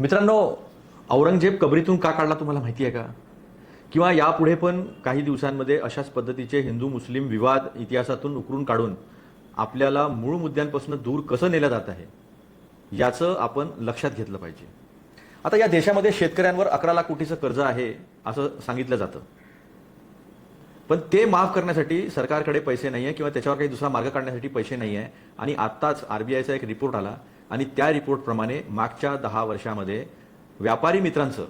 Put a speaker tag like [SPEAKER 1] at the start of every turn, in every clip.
[SPEAKER 1] मित्रांनो औरंगजेब कबरीतून का काढला तुम्हाला माहिती आहे का? किंवा यापुढे पण काही दिवसांमध्ये अशाच पद्धतीचे हिंदू मुस्लिम विवाद इतिहासातून उकरून काढून आपल्याला मूळ मुद्द्यांपासून दूर कसं नेलं जात आहे याचं आपण लक्षात घेतलं पाहिजे. आता या देशामध्ये शेतकऱ्यांवर अकरा लाख कोटीचं कर्ज आहे असं सांगितलं जातं. पण ते माफ करण्यासाठी सरकारकडे पैसे नाही आहे किंवा त्याच्यावर काही दुसरा मार्ग काढण्यासाठी पैसे नाही आहे आणि आत्ताच आरबीआयचा एक रिपोर्ट आला आणि त्या रिपोर्टप्रमाणे मागच्या दहा वर्षामध्ये व्यापारी मित्रांचं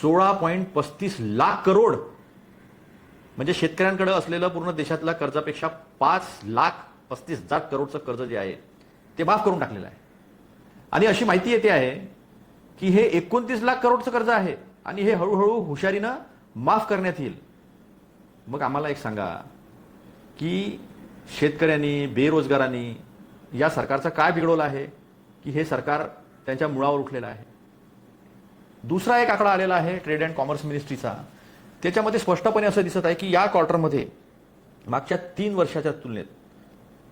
[SPEAKER 1] सोळा पॉईंट पस्तीस लाख करोड म्हणजे शेतकऱ्यांकडे असलेलं पूर्ण देशातल्या कर्जापेक्षा पाच लाख पस्तीस हजार करोडचं कर्ज जे आहे ते माफ करून टाकलेलं आहे. आणि अशी माहिती येते आहे की हे एकोणतीस लाख करोडचं कर्ज आहे आणि हे हळूहळू हुशारीनं माफ करण्यात येईल. मग आम्हाला एक सांगा की शेतकऱ्यांनी बेरोजगारांनी या सरकारचा काय बिघडवलं आहे? की हे सरकार त्यांच्या मुळावर उठलेलं आहे. दुसरा एक आकडा आलेला आहे ट्रेड अँड कॉमर्स मिनिस्ट्रीचा त्याच्यामध्ये स्पष्टपणे असं दिसत आहे की या क्वार्टरमध्ये मागच्या तीन वर्षाच्या तुलनेत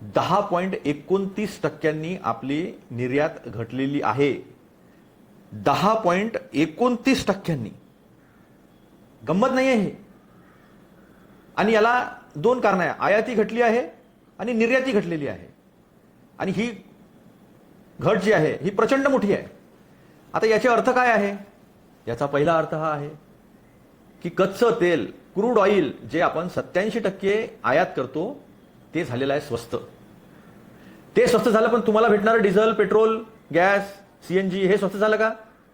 [SPEAKER 1] दहा पॉईंट एकोणतीस टक्क्यांनी आपली निर्यात घटलेली आहे. दहा पॉईंट एकोणतीस टक्क्यांनी. गंमत नाही आहे हे. आणि याला दोन कारण आहे. आयाती घटली आहे आणि निर्याती घटलेली आहे. आणि ही घट जी आहे ही प्रचंड मोठी आहे. आता याचे अर्थ काय आहे? याचा पहिला अर्थ हा आहे की कच्चं तेल क्रूड ऑइल जे आपण सत्याऐंशी टक्के आयात करतो ते झालेलं आहे स्वस्त. ते स्वस्त झालं पण तुम्हाला भेटणारं डिझेल पेट्रोल गॅस सीएनजी हे स्वस्त झालं का?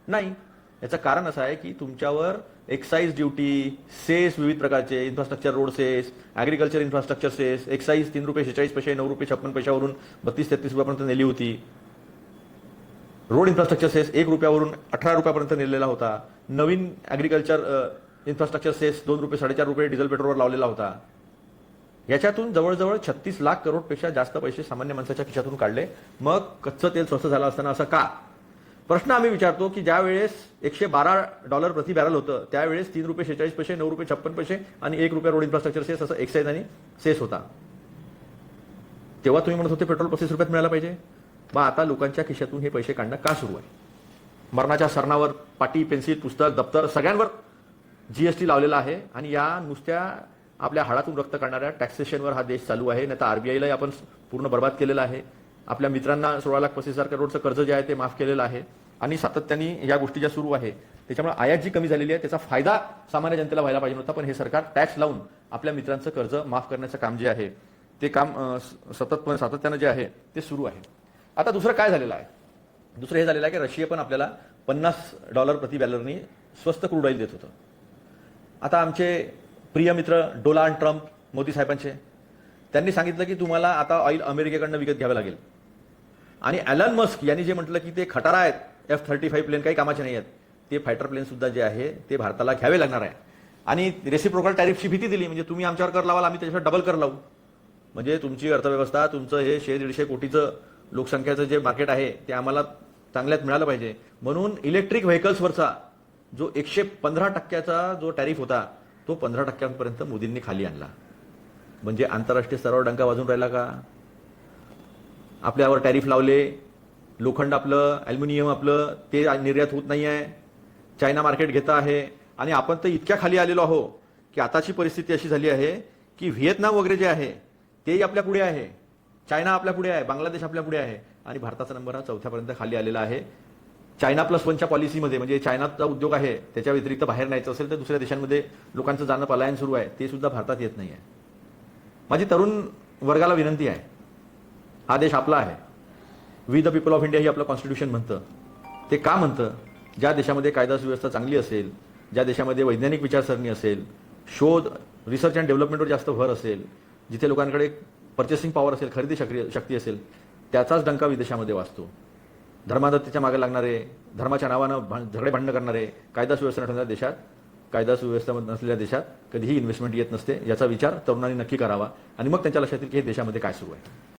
[SPEAKER 1] नाही. याचं कारण असं आहे की तुमच्यावर एक्साईज ड्युटी सेस विविध प्रकारचे infrastructure road cess agriculture infrastructure cess excise तीन रुपये शेचाळीस पैसे नऊ रुपये छप्पन पैशावरून बत्तीस तेहतीस रुपयापर्यंत नेली होती. रोड इन्फ्रास्ट्रक्चर सेस एक रुपयावरून अठरा रुपयापर्यंत नेलेला होता. नवीन ॲग्रिकल्चर इन्फ्रास्ट्रक्चर सेस दोन रुपये साडेचार रुपये डिझेल पेट्रोलवर लावलेला होता. याच्यातून जवळजवळ छत्तीस लाख करोडपेक्षा जास्त पैसे सामान्य माणसाच्या खिशातून काढले. मग कच्चं तेल स्वस्त झालं असताना असं का? प्रश्न आम्ही विचारतो की ज्या वेळेस एकशे बारा डॉलर प्रति बॅरल होतं त्यावेळेस तीन रुपये शेचाळीस पैसे नऊ रुपये छप्पन पैसे आणि एक रुपया रोड इन्फ्रास्ट्रक्चर सेस असं एक्साईज आणि सेस होता. तेव्हा तुम्ही म्हणत होते पेट्रोल पस्तीस रुपयात मिळायला पाहिजे. मग आता लोकांच्या खिशातून हे पैसे काढणं का सुरू आहे? मरणाच्या सरणावर पाटी पेन्सिल पुस्तक दप्तर सगळ्यांवर जीएसटी लावलेला आहे आणि या नुसत्या आपल्या हाडातून रक्त काढणाऱ्या टॅक्सेशनवर हा देश चालू आहे. नाही तर आरबीआयलाही आपण पूर्ण बर्बाद केलेला आहे. आपल्या मित्रांना सोळा लाख पस्तीस हजार करोडचं कर्ज जे आहे ते माफ केलेलं आहे. आणि सातत्याने या गोष्टी ज्या सुरू आहे त्याच्यामुळे आयात जी कमी झालेली आहे त्याचा फायदा सामान्य जनतेला व्हायला पाहिजे नव्हता. पण हे सरकार टॅक्स लावून आपल्या मित्रांचं कर्ज माफ करण्याचं काम जे आहे ते काम सततपणे सातत्यानं जे आहे ते सुरू आहे. आता दुसरं काय झालेलं आहे? दुसरं हे झालेलं आहे की रशिया पण आपल्याला पन्नास डॉलर प्रति बॅलरनी स्वस्त क्रूड ऑइल देत होतं. आता आमचे प्रिय मित्र डोनाल्ड ट्रम्प मोदी साहेबांचे त्यांनी सांगितलं की तुम्हाला आता ऑइल अमेरिकेकडनं विकत घ्यावं लागेल. आणि ॲलन मस्क यांनी जे म्हटलं की ते खटारा आहेत एफ थर्टी फाईव्ह प्लेन काही कामाचे नाही आहेत ते फायटर प्लेन सुद्धा जे आहे ते भारताला घ्यावे लागणार आहे. आणि रेसिप्रोकल टॅरिफची भीती दिली म्हणजे तुम्ही आमच्यावर कर लावाल आम्ही त्याच्यावर डबल कर लावू. म्हणजे तुमची अर्थव्यवस्था तुमचं हे शे दीडशे कोटीचं लोकसंख्येचं जे मार्केट आहे ते आम्हाला चांगल्यात मिळालं पाहिजे. म्हणून इलेक्ट्रिक व्हेकल्सवरचा जो एकशे पंधरा टक्क्याचा जो टॅरिफ होता तो पंधरा टक्क्यांपर्यंत मोदींनी खाली आणला. म्हणजे आंतरराष्ट्रीय स्तरावर डंका वाजून राहिला का? आपल्यावर टॅरिफ लावले लोखंड आपलं ॲल्युमिनियम आपलं ते निर्यात होत नाही आहे चायना मार्केट घेतं आहे. आणि आपण तर इतक्या खाली आलेलो आहो की आताची परिस्थिती अशी झाली आहे की व्हिएतनाम वगैरे जे आहे तेही आपल्या पुढे आहे. चायना आपल्या पुढे आहे बांगलादेश आपल्या पुढे आहे आणि भारताचा नंबर हा चौथ्यापर्यंत खाली आलेला आहे. चायना प्लस वनच्या पॉलिसीमध्ये म्हणजे चायनाचा उद्योग आहे त्याच्या व्यतिरिक्त बाहेर न्यायचं असेल तर दुसऱ्या देशांमध्ये लोकांचं जाणं पलायन सुरू आहे ते सुद्धा भारतात येत नाही आहे माझी तरुण वर्गाला विनंती आहे हा देश आपला आहे. We the people of India ही आपलं कॉन्स्टिट्यूशन म्हणतं. ते का म्हणतं? ज्या देशामध्ये कायदा सुव्यवस्था चांगली असेल ज्या देशामध्ये वैज्ञानिक विचारसरणी असेल शोध रिसर्च अँड डेव्हलपमेंटवर जास्त भर असेल जिथे लोकांकडे पर्चेसिंग पॉवर असेल खरेदी शक्ती शक्ती असेल त्याचाच डंका विदेशामध्ये वाचतो. धर्मादत्तीच्या मागे लागणारे धर्माच्या नावानं भां- झगडे भांडणं करणारे कायदा सुव्यवस्था नसलेल्या देशात कायदा सुव्यवस्था नसलेल्या देशात कधीही इन्व्हेस्टमेंट येत नसते याचा विचार तरुणांनी नक्की करावा. आणि मग त्यांच्या लक्षात येईल की हे देशामध्ये काय सुरू आहे.